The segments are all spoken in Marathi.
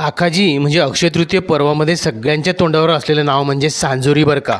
आखाजी म्हणजे अक्षय तृतीय पर्वामध्ये सगळ्यांच्या तोंडावर असलेलं नाव म्हणजे सांजोरी बरं का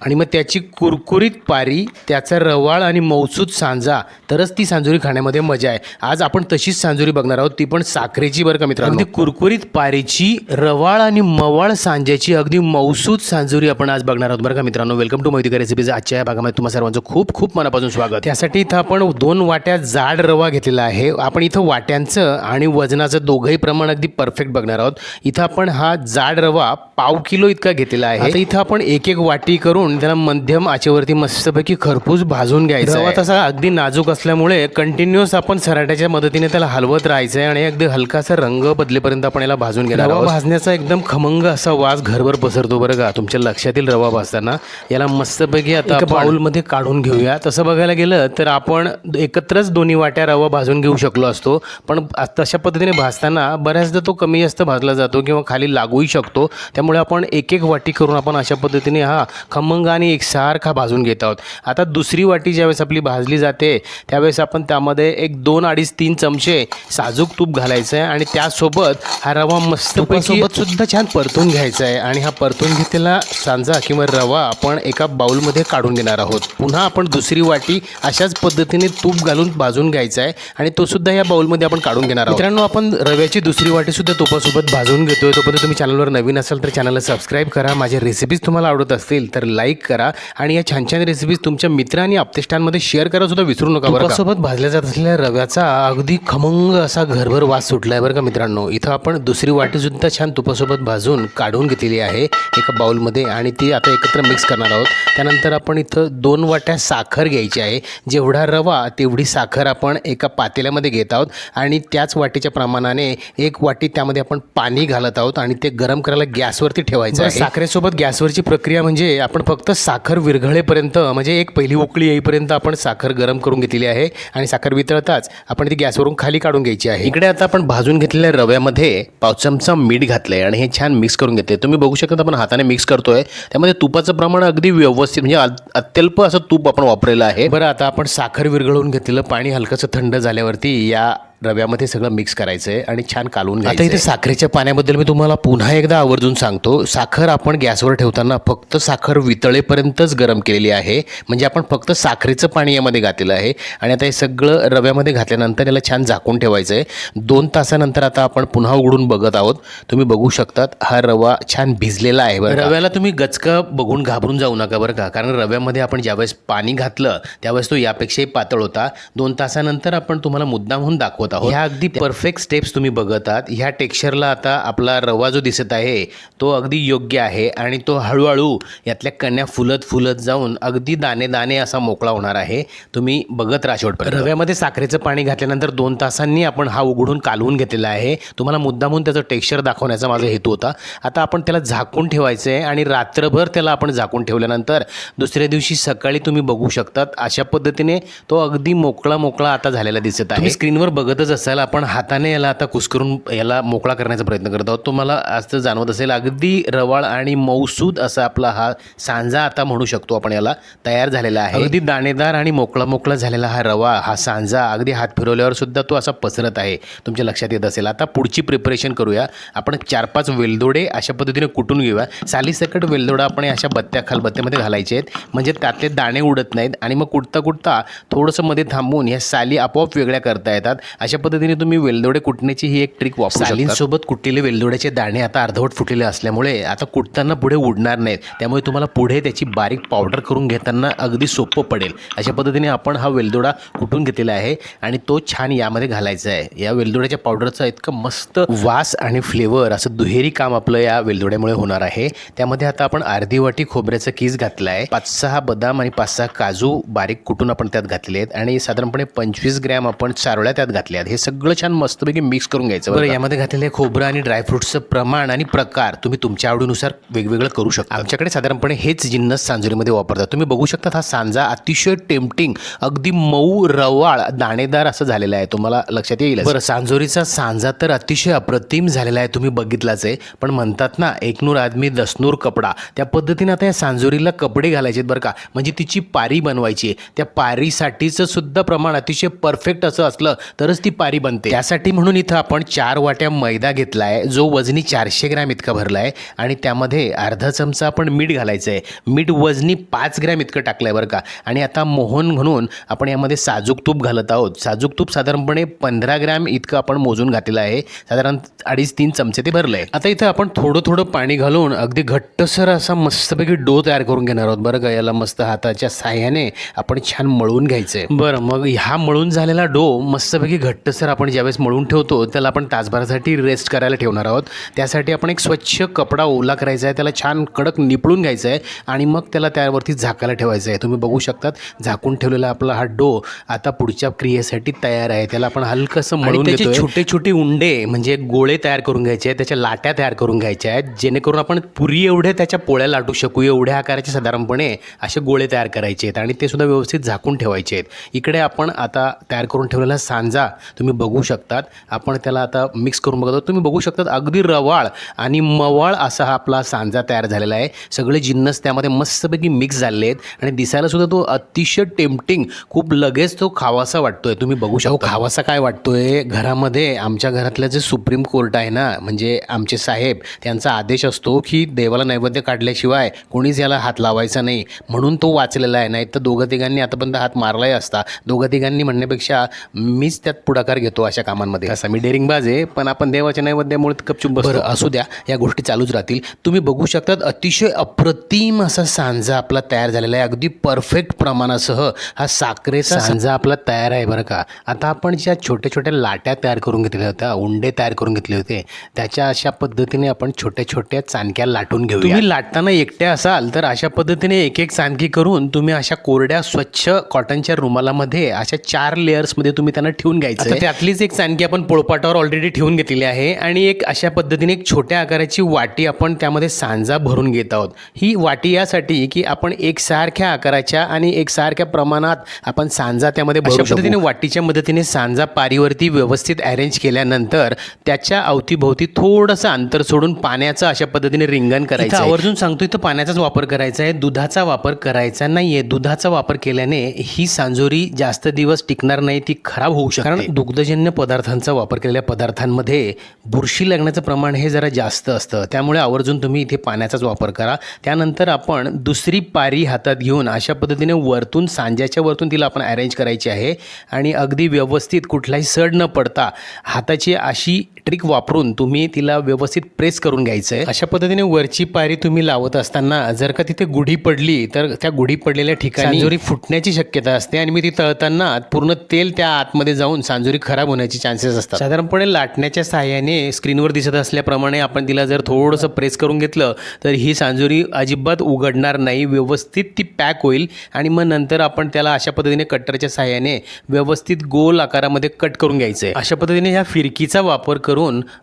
आणि मग त्याची कुरकुरीत पारी त्याचा रवाळ आणि मौसूद सांजा तरच ती सांजोरी खाण्यामध्ये मजा आहे. आज आपण तशीच सांजोरी बघणार आहोत ती पण साखरेची बरं का मित्रांनो. अगदी कुरकुरीत पारीची रवाळ आणि मवाळ सांज्याची अगदी मौसूद सांजोरी आपण आज बघणार आहोत बरं का मित्रांनो. वेलकम टू मोहिती रेसिपीज आजच्या या भागामध्ये तुम्हा सर्वांचं खूप खूप मनापासून स्वागत. त्यासाठी इथं आपण दोन वाट्या जाड रवा घेतलेला आहे. आपण इथं वाट्यांचं आणि वजनाचं दोघंही प्रमाण अगदी परफेक्ट बघणार आहोत. इथं आपण हा जाड रवा पाव किलो इतका घेतलेला आहे. इथं आपण एक एक वाटी करून त्याला मध्यम आचेवरती मस्तपैकी खरपूस भाजून घ्यायचा रवा तसा अगदी नाजूक असल्यामुळे कंटिन्युअस आपण सराट्याच्या मदतीने त्याला हलवत राहायचं आहे आणि अगदी हलकासा रंग बदलेपर्यंत आपण याला भाजून घेणार रवा भाजण्याचा एकदम खमंग असा वास घरभर पसरतो बरं का तुमच्या लक्षात येईल रवा भाजताना. याला मस्तपैकी आता बाउलमध्ये काढून घेऊया. तसं बघायला गेलं तर आपण एकत्रच दोन्ही वाट्या रवा भाजून घेऊ शकलो असतो. पण तशा पद्धतीने भाजताना बऱ्याचदा तो कमी जास्त भाजला जातो किंवा खाली लागूही शकतो. त्यामुळे आपण एक एक वाटी करून आपण अशा पद्धतीने हा खमंग आणि एकसारखा भाजून घेत आहोत. आता दुसरी वाटी ज्यावेळेस आपली भाजली जाते त्यावेळेस आपण त्यामध्ये एक दोन अडीच तीन चमचे साजूक तूप घालायचं आहे आणि त्यासोबत हा रवा मस्त सोबत सुद्धा छान परतून घ्यायचा आहे आणि हा परतून घेतलेला सांजा किंवा रवा आपण एका बाउलमध्ये काढून घेणार आहोत. पुन्हा आपण दुसरी वाटी अशाच पद्धतीने तूप घालून भाजून घ्यायचा आहे आणि तो सुद्धा या बाउलमध्ये आपण काढून घेणार आहोत. मित्रांनो आपण रव्याची दुसरी वाटी सुद्धा तुपासोबत भाजून घेतोय. तोपर्यंत तुम्ही चॅनलवर नवीन असाल तर चॅनलला सबस्क्राईब करा. माझ्या रेसिपीज तुम्हाला आवडत असतील तर लाईक करा आणि या छान छान रेसिपीज तुमच्या मित्र आणि आपतेष्टांमध्ये शेअर करा सुद्धा विसरू नका बरं सोबत भाजल्या जात असलेल्या रव्याचा अगदी खमंग असा घरभर वास सुटला आहे बरं का मित्रांनो. इथं आपण दुसरी वाटी सुद्धा छान तुपासोबत भाजून काढून घेतलेली आहे एका बाउलमध्ये आणि ती आता एकत्र मिक्स करणार आहोत. त्यानंतर आपण इथं दोन वाट्या साखर घ्यायची आहे. जेवढा रवा तेवढी साखर आपण एका पातेल्यामध्ये घेत आहोत आणि त्याच वाटीच्या प्रमाणाने एक वाटी त्यामध्ये आपण पाणी घालत आहोत आणि ते गरम करायला गॅसवरती ठेवायचं आहे. साखरेसोबत गॅसवरची प्रक्रिया म्हणजे आपण फक्त फक्त साखर विरघळेपर्यंत म्हणजे एक पहिली उकळी येईपर्यंत आपण साखर गरम करून घेतलेली आहे आणि साखर वितळताच आपण ती गॅसवरून खाली काढून घ्यायची आहे. इकडे आता आपण भाजून घेतलेल्या रव्यामध्ये पाव चमचा मीठ घातलंय आणि हे छान मिक्स करून घेते तुम्ही बघू शकता आपण हाताने मिक्स करतोय. त्यामध्ये तुपाचं प्रमाण अगदी व्यवस्थित म्हणजे अत्यल्प असं तूप आपण वापरलेलं आहे. बरं आता आपण साखर विरघळून घेतलेलं पाणी हलकंसं थंड झाल्यावरती या रव्यामध्ये सगळं मिक्स करायचं आहे आणि छान कालवून घ्यायचं आता इथे साखरेच्या पाण्याबद्दल मी तुम्हाला पुन्हा एकदा आवर्जून सांगतो. साखर आपण गॅसवर ठेवताना फक्त साखर वितळेपर्यंतच गरम केलेली आहे. म्हणजे आपण फक्त साखरेचं पाणी यामध्ये घातलेलं आहे. आणि आता हे सगळं रव्यामध्ये घातल्यानंतर याला छान झाकून ठेवायचं आहे दोन तासानंतर आता आपण पुन्हा उघडून बघत आहोत. तुम्ही बघू शकतात हा रवा छान भिजलेला आहे बरं रव्याला तुम्ही गचका बघून घाबरून जाऊ नका बरं का. कारण रव्यामध्ये आपण ज्यावेळेस पाणी घातलं त्यावेळेस तो यापेक्षाही पातळ होता. दोन तासानंतर आपण तुम्हाला मुद्दाम होऊन दाखवत आहोत. ह्या अगदी परफेक्ट स्टेप्स तुम्ही बघत आहात ह्या टेक्स्चरला आता आपला रवा जो दिसत आहे तो अगदी योग्य आहे आणि तो हळूहळू यातल्या कण्या फुलत फुलत जाऊन अगदी दाणे दाणे असा मोकळा होणार आहे. तुम्ही बघत राहा शेवटपर्यंत. रव्यामध्ये साखरेचं पाणी घातल्यानंतर दोन तासांनी आपण हा उघडून कालवून घेतलेला आहे. तुम्हाला मुद्दामून त्याचं टेक्स्चर दाखवण्याचा माझा हेतू होता. आता आपण त्याला झाकून ठेवायचं आहे आणि रात्रभर त्याला आपण झाकून ठेवल्यानंतर दुसऱ्या दिवशी सकाळी तुम्ही बघू शकतात. अशा पद्धतीने तो अगदी मोकळा मोकळा आता झालेला दिसत आहे. स्क्रीनवर बघतच असाल आपण हाताने याला आता कुस्करून याला मोकळा करण्याचा प्रयत्न करत आहोत. तुम्हाला आज तर जाणवत असेल अगदी रवाळ आणि मौसूद असा आपला हा सांजा आता म्हणू शकतो आपण याला. तयार झालेला आहे. अगदी दाणेदार आणि मोकळा मोकळा झालेला हा रवा हा सांजा अगदी हात फिरवल्यावर सुद्धा तो असा पसरत आहे तुमच्या लक्षात येत असेल. आता पुढची प्रिपरेशन करूया. आपण चार पाच वेलदोडे अशा पद्धतीने कुटून घेऊया. सालीसकट वेलदोडा आपण अशा बत्त्या खालबत्त्यामध्ये घालायचे आहेत. म्हणजे त्यातले दाणे उडत नाहीत आणि मग कुटता कुटता थोडंसं मध्ये थांबून ह्या साली आपोआप वेगळ्या करता येतात. अशा पद्धतीने तुम्ही वेलदोडे कुटण्याची ही एक ट्रिक वापरू सालींसोबत कुटलेले वेलदोड्याचे दाणे आता अर्धवट फुटलेले असल्यामुळे आता कुटताना पुढे उडणार नाहीत. त्यामुळे तुम्हाला पुढे त्याची बारीक पावडर करून घेताना अगदी सोपं पडेल. अशा पद्धतीने आपण हा वेलदोडा कुटून घेतलेला आहे आणि तो छान यामध्ये घालायचा आहे. या वेलदोड्याच्या पावडरचा इतकं मस्त वास आणि फ्लेवर असं दुहेरी काम आपलं या वेलदोड्यामुळे होणार आहे. त्यामध्ये आता आपण अर्धी वाटी खोबऱ्याचा कीस घातला आहे. पाच सहा बदाम आणि पाच सहा काजू बारीक कुटून आपण त्यात घातले आहेत. आणि साधारणपणे पंचवीस ग्रॅम आपण चारोळ्या त्यात घातल्या आहेत हे सगळं छान मस्तपैकी मिक्स करून घ्यायचं बरं यामध्ये घातलेले खोबरं आणि ड्रायफ्रुट्सचं प्रमाण आणि प्रकार तुम्ही तुमच्या आवडीनुसार वेगवेगळं करू शकता. आमच्याकडे साधारणपणे हेच जिन्नस सांजोरीमध्ये वापरतात. तुम्ही बघू शकता हा सांजा अतिशय टेम्पटिंग अगदी मऊ रवाळ दाणेदार असं झालेला आहे. तुम्हाला लक्षात येईल बरं सांजोरीचा सांजा तर अतिशय अप्रतिम झालेला आहे तुम्ही बघितलाच आहे. पण म्हणतात ना एकनूर आदमी दसनूर कपडा. त्या पद्धतीने आता या सांजोरीला कपडे घालायचे बरं का? म्हणजे तिची पारी बनवायची आहे. त्या पारीसाठीचं सुद्धा प्रमाण अतिशय परफेक्ट असं असलं तरच ती पारी बनते. त्यासाठी म्हणून इथं आपण चार वाट्या मैदा घेतलाय जो वजनी चारशे ग्रॅम इतका भरलाय आणि त्यामध्ये अर्धा चमचा आपण मीठ घालायचं आहे मीठ वजनी पाच ग्रॅम इतकं टाकलंय बरं का. आणि आता मोहन म्हणून आपण यामध्ये साजूक तूप घालत आहोत. साजूक तूप साधारणपणे पंधरा ग्रॅम इतकं आपण मोजून घातलेलं आहे. साधारण अडीच तीन चमचे ते भरलंय. आता इथं आपण थोडं थोडं पाणी घालून अगदी घट्टसर असा मस्तपैकी डो तयार करून घेणार आहोत बरं का. याला मस्त हाताच्या साह्याने आपण छान मळून घ्यायचंय. बरं मग ह्या मळून झालेला डो मस्तपैकी घट्टसर आपण ज्यावेळेस मळून ठेवतो त्याला आपण तासभरासाठी रेस्ट करायला ठेवणार आहोत. त्यासाठी आपण एक स्वच्छ कपडा ओला करायचा आहे त्याला छान कडक निपळून घ्यायचा आहे आणि मग त्याला त्यावरती झाकायला ठेवायचं आहे. तुम्ही बघू शकतात झाकून ठेवलेला आपला हा डो आता पुढच्या क्रियेसाठी तयार आहे. त्याला आपण हलकंसं मळून त्याचे छोटे छोटे उंडे म्हणजे गोळे तयार करून घ्यायचे आहेत त्याच्या लाट्या तयार करून घ्यायच्या आहेत. जेणेकरून आपण पुरी एवढे त्याच्या पोळ्या लाटू शकू एवढ्या आकाराचे साधारणपणे असे गोळे तयार करायचे आहेत. आणि ते सुद्धा व्यवस्थित झाकून ठेवायचे आहेत. इकडे आपण आता तयार करून ठेवलेला सांजा तुम्ही बघू शकतात. आपण त्याला आता मिक्स करून बघतो तुम्ही बघू शकतात अगदी रवाळ आणि मवाळ असा हा आपला सांजा तयार झालेला आहे. सगळे जिन्नस त्यामध्ये मस्तपैकी मिक्स झालेले आहेत. आणि दिसायला सुद्धा तो अतिशय टेम्पटिंग खूप लगेच तो खावासा वाटतोय. तुम्ही बघू शकता. खावासा काय वाटतोय? घरामध्ये आमच्या घरातलं जे सुप्रीम कोर्ट आहे ना म्हणजे आमचे साहेब त्यांचा आदेश असतो की देवाला नैवेद्य काढल्याशिवाय कोणीच याला हात लावायचा नाही. म्हणून तो वाचलेला आहे. नाही तर दोघं तिघांनी आतापर्यंत हात मारलाही असता. दोघं तिघांनी म्हणण्यापेक्षा मीच त्यात पुढाकार घेतो अशा कामांमध्ये. असं मी डेरिंगबाज आहे पण आपण देवाच्या नैवेद्यामुळे गपचूप बरं असू द्या या गोष्टी चालूच राहतील. तुम्ही बघू शकतात अतिशय अप्रतिम असा सांजा आपला तयार झालेला आहे. अगदी परफेक्ट प्रमाणासह हा साखरेचा सांजा आपला तयार आहे बरं का. आता आपण ज्या छोट्या छोट्या लाट्या तयार करून घेतल्या होत्या उंडे तयार करून घेतले होते त्याच्या अशा पद्धतीने आपण छोट्या छोट्या चाणक्या लाटून घेऊ तुम्ही लाटताना एकट्या असाल तर अशा पद्धतीने एक एक चाणकी करून तुम्ही अशा कोरड्या स्वच्छ कॉटनच्या रुमालामध्ये अशा चार लेयर्समध्ये तुम्ही त्यांना ठेवून घ्यायचं. आहे. त्यातलीच एक चाणकी आपण पोळपाटावर ऑलरेडी ठेवून घेतलेली आहे आणि एक अशा पद्धतीने एक छोट्या आकाराची वाटी आपण त्यामध्ये सांजा भरून घेत आहोत. ही वाटी यासाठी की आपण एकसारख्या आकाराच्या आणि एकसारख्या प्रमाणात आपण सांजा त्यामध्ये अशा पद्धतीने वाटीच्या मदतीने सांजा पारीवरती व्यवस्थित अरेंज केल्यानंतर त्याच्या अवतीभोवती थोडंसं अंतर सोडून पाण्याचं अशा पद्धतीने रिंगण करायचं. आवर्जून सांगतो इथं पाण्याचाच वापर करायचा आहे. दुधाचा वापर करायचा नाहीये. दुधाचा वापर केल्याने ही सांजोरी जास्त दिवस टिकणार नाही ती खराब होऊ शकते. कारण दुग्धजन्य पदार्थांचा वापर केलेल्या पदार्थांमध्ये बुरशी लागण्याचं प्रमाण हे जरा जास्त असतं. त्यामुळे आवर्जून तुम्ही इथे पाण्याचाच वापर करा. त्यानंतर आपण दुसरी पारी हातात घेऊन अशा पद्धतीने वरतून सांज्याच्या वरतून तिला आपण अरेंज करायची आहे. आणि अगदी व्यवस्थित कुठलाही सड न पडता हाताची अशी ट्रिक वापरून तुम्ही तिला व्यवस्थित प्रेस करून घ्यायचं आहे अशा पद्धतीने वरची पारी तुम्ही लावत असताना जर का तिथे गुढी पडली तर त्या गुढी पडलेल्या ठिकाणी सांजोरी फुटण्याची शक्यता असते आणि मी ती तळताना पूर्ण तेल त्या आतमध्ये जाऊन सांजोरी खराब होण्याची चान्सेस असतात. साधारणपणे लाटण्याच्या सहाय्याने स्क्रीनवर दिसत असल्याप्रमाणे आपण तिला जर थोडंसं प्रेस करून घेतलं तर ही सांजोरी अजिबात उघडणार नाही. व्यवस्थित ती पॅक होईल आणि मग नंतर आपण त्याला अशा पद्धतीने कट्टरच्या सहाय्याने व्यवस्थित गोल आकारामध्ये कट करून घ्यायचं आहे अशा पद्धतीने ह्या फिरकीचा वापर करून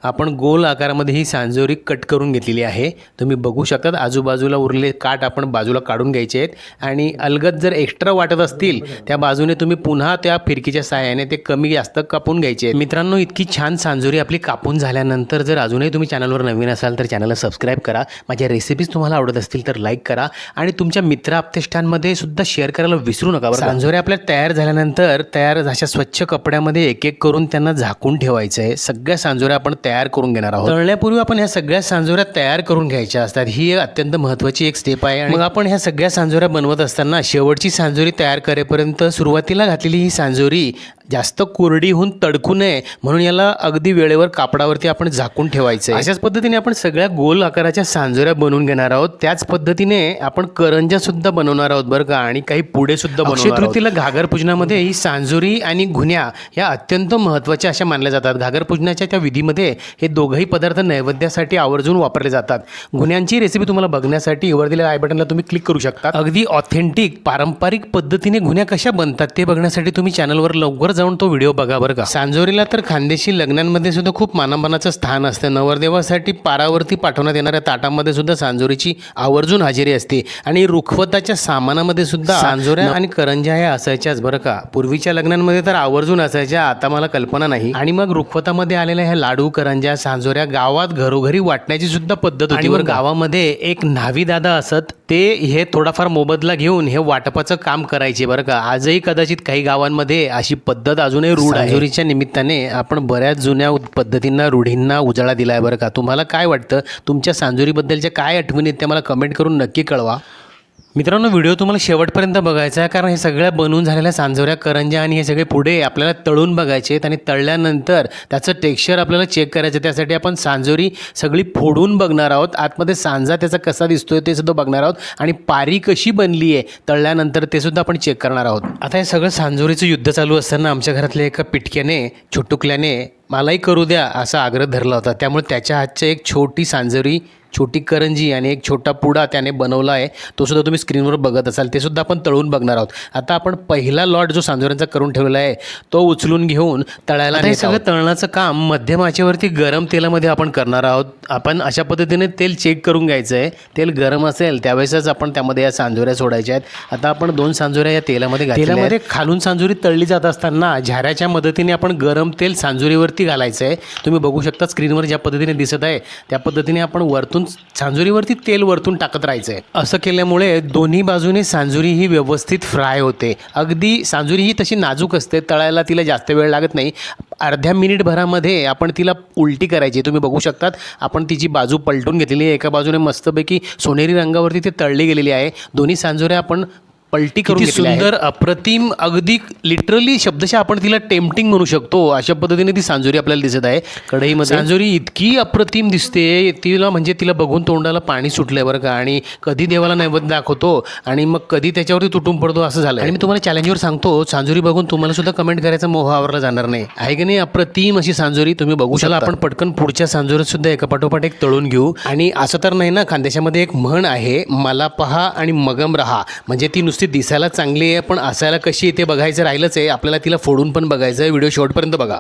आपण गोल आकारामध्ये ही सांजोरी कट करून घेतलेली आहे. तुम्ही बघू शकतात आजूबाजूला उरले काट आपण बाजूला काढून घ्यायचे आहेत. आणि अलगद जर एक्स्ट्रा वाटत असतील त्या बाजूने तुम्ही पुन्हा त्या फिरकीच्या सहाय्याने ते कमी जास्त कापून घ्यायचे आहेत. मित्रांनो इतकी छान सांजोरी आपली कापून झाल्यानंतर जर अजूनही तुम्ही चॅनलवर नवीन असाल तर चॅनलला सबस्क्राईब करा. माझ्या रेसिपीज तुम्हाला आवडत असतील तर लाईक करा. आणि तुमच्या मित्र सुद्धा शेअर करायला विसरू नका सांजोऱ्या आपल्या तयार झाल्यानंतर तयार अशा स्वच्छ कपड्यामध्ये एक एक करून त्यांना झाकून ठेवायचं आहे. सगळ्या सांजोऱ्या आपण तयार करून घेणार आहोत. तळण्यापूर्वी आपण ह्या सगळ्या सांजोऱ्या तयार करून घ्यायच्या असतात. ही अत्यंत महत्त्वाची एक स्टेप आहे. आणि मग आपण ह्या सगळ्या सांजोऱ्या बनवत असताना शेवटची सांजोरी तयार करेपर्यंत सुरुवातीला घातलेली ही सांजोरी जास्त कोरडी होऊन तडकू नये म्हणून याला अगदी वेळेवर कापडावरती आपण झाकून ठेवायचं अशाच पद्धतीने आपण सगळ्या गोल आकाराच्या सांजोऱ्या बनवून घेणार आहोत. त्याच पद्धतीने आपण करंजा सुद्धा बनवणार आहोत बरं का आणि काही पुढे सुद्धा बनवणार तृतीला घागर पूजनामध्ये ही सांजोरी आणि घुन्या या अत्यंत महत्त्वाच्या अशा मानल्या जातात. घागर पूजनाच्या त्या विधीमध्ये हे दोघंही पदार्थ नैवेद्यासाठी आवर्जून वापरले जातात. गुन्ह्यांची रेसिपी तुम्हाला बघण्यासाठी वर दिलेल्या आय बटनला तुम्ही क्लिक करू शकता. अगदी ऑथेंटिक पारंपरिक पद्धतीने गुन्ह्या कशा बनतात ते बघण्यासाठी तुम्ही चॅनलवर लवकर जाऊन तो व्हिडिओ बघा बरं का. सांजोरीला तर खानदेशी लग्नांमध्ये सुद्धा खूप मानामानाचं स्थान असतं. नवरदेवासाठी पारावरती पाठवण्यात येणाऱ्या ताटामध्ये सुद्धा सांजोरीची आवर्जून हजेरी असते. आणि रुखवताच्या सामानामध्ये सुद्धा सांजोऱ्या आणि करंज्या ह्या असायच्याच बरं का. पूर्वीच्या लग्नांमध्ये तर आवर्जून असायच्या आता मला कल्पना नाही. आणि मग रुखवतामध्ये आलेल्या ह्या लाडू करंज्या सांजोऱ्या गावात घरोघरी वाटण्याची सुद्धा पद्धत होती बरं गावामध्ये एक न्हावी दादा असत ते हे थोडाफार मोबदला घेऊन हे वाटपाचं काम करायचे बरं का. आजही कदाचित काही गावांमध्ये अशी पद्धत पद्धत अजूनही रूढ आहे. निमित्ताने आपण बऱ्याच जुन्या पद्धतींना रूढींना उजाळा दिला आहे बरं का. तुम्हाला काय वाटतं? तुमच्या सांजोरीबद्दलच्या काय आठवणी आहेत त्या मला कमेंट करून नक्की कळवा. मित्रांनो व्हिडिओ तुम्हाला शेवटपर्यंत बघायचा आहे कारण हे सगळ्या बनवून झालेल्या सांजोऱ्या करंज्या आणि हे सगळे पुढे आपल्याला तळून बघायचे आहेत आणि तळल्यानंतर त्याचं टेक्स्चर आपल्याला चेक करायचं आहे. त्यासाठी आपण सांजोरी सगळी फोडून बघणार आहोत. आतमध्ये सांजा त्याचा कसा दिसतोय ते सुद्धा बघणार आहोत. आणि पारी कशी बनली आहे तळल्यानंतर ते सुद्धा आपण चेक करणार आहोत. आता हे सगळं सांजोरीचं युद्ध चालू असताना आमच्या घरातल्या एका पिटक्याने छोटुकल्याने मलाही करू द्या असा आग्रह धरला होता. त्यामुळे त्याच्या हातच्या एक छोटी सांजोरी छोटी करंजी आणि एक छोटा पुडा त्याने बनवला आहे. तो सुद्धा तुम्ही स्क्रीनवर बघत असाल. ते सुद्धा आपण तळून बघणार आहोत. आता आपण पहिला लॉट जो सांजोऱ्यांचा करून ठेवलेला आहे तो उचलून घेऊन तळायला हे सगळं तळण्याचं काम मध्यम आचेवरती गरम तेलामध्ये आपण करणार आहोत. आपण अशा पद्धतीने तेल चेक करून घ्यायचं आहे. तेल गरम असेल त्यावेळेसच आपण त्यामध्ये या सांजोऱ्या सोडायच्या आहेत. आता आपण दोन सांजोऱ्या या तेलामध्ये तेलामध्ये खालून सांजोरी तळली जात असताना झाऱ्याच्या मदतीने आपण गरम तेल वरती घालायचं आहे तुम्ही बघू शकता स्क्रीनवर ज्या पद्धतीने दिसत आहे त्या पद्धतीने आपण वरतून सांजुरीवरती तेल वरतून टाकत राहायचं आहे असं केल्यामुळे दोन्ही बाजूने सांजुरी ही व्यवस्थित फ्राय होते. अगदी सांजुरी ही तशी नाजूक असते तळायला तिला जास्त वेळ लागत नाही. अर्ध्या मिनिटभरामध्ये आपण तिला उलटी करायची. तुम्ही बघू शकतात आपण तिची बाजू पलटून घेतलेली आहे. एका बाजूने मस्तपैकी सोनेरी रंगावरती ती तळली गेलेली आहे. दोन्ही सांजुऱ्या आपण पलटी करून सुंदर अप्रतिम अगदी लिटरली शब्दशः आपण तिला टेम्पटिंग म्हणू शकतो अशा पद्धतीने ती सांजोरी आपल्याला दिसत आहे. कढईमध्ये. सांजोरी इतकी अप्रतिम दिसते तिला म्हणजे तिला बघून तोंडाला पाणी सुटलंय बरं का. आणि कधी देवाला नैवेद्य दाखवतो आणि मग कधी त्याच्यावरती तुटून पडतो असं झालं आणि मी तुम्हाला चॅलेंजवर सांगतो सांजोरी बघून तुम्हाला सुद्धा कमेंट करायचा मोह आवरला जाणार नाही. आहे की नाही? अप्रतिम अशी सांजोरी तुम्ही बघू शकता. आपण पटकन पुढच्या सांजोरीत सुद्धा एका पाठोपाठ एक तळून घेऊ. आणि असं तर नाही ना खानदेशामध्ये एक म्हण आहे मला पहा आणि मगम रहा. म्हणजे ती नुसती दिसायला चांगली आहे पण असायला कशी आहे ते बघायचं राहिलंच आहे. आपल्याला तिला फोडून पण बघायचं आहे. व्हिडिओ शेवटपर्यंत बघा.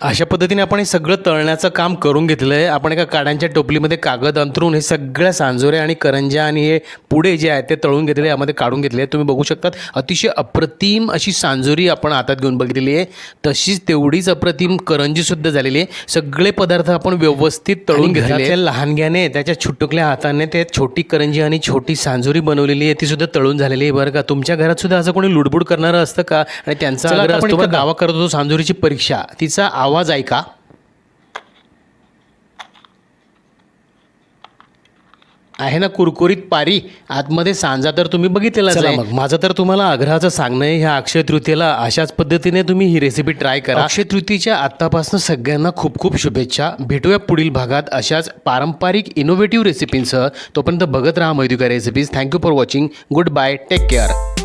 अशा पद्धतीने आपण हे सगळं तळण्याचं काम करून घेतलं आहे. आपण एका काड्यांच्या टोपलीमध्ये कागद अंतरून हे सगळ्या सांजोऱ्या आणि करंज्या आणि हे पुढे जे आहेत ते तळून घेतले यामध्ये काढून घेतले आहे तुम्ही बघू शकतात अतिशय अप्रतिम अशी सांजोरी आपण हातात घेऊन बघितलेली आहे. तशीच तेवढीच अप्रतिम करंजीसुद्धा झालेली आहे. सगळे पदार्थ आपण व्यवस्थित तळून घेतले लहानग्याने त्याच्या छुटुकल्या हाताने ते छोटी करंजी आणि छोटी सांजोरी बनवलेली आहे. ती सुद्धा तळून झालेली आहे. बरं का? तुमच्या घरात सुद्धा असं कोणी लुडबुड करणारं असतं का? आणि त्यांचा दावा करत होतो सांजोरीची परीक्षा तिचा आवाज ऐका. आहे ना कुरकुरीत पारी? आतमध्ये सांजा तर तुम्ही बघितलेलाच आहे. मग माझं तर तुम्हाला आग्रहाचं सांगणं आहे ह्या अक्षय तृतीयेला अशाच पद्धतीने तुम्ही ही रेसिपी ट्राय करा. अक्षय तृतीयेच्या आत्तापासून सगळ्यांना खूप खूप शुभेच्छा. भेटूया पुढील भागात अशाच पारंपरिक इनोव्हेटिव्ह रेसिपींसह तोपर्यंत बघत राहा मैदुका recipes thank you for watching goodbye take care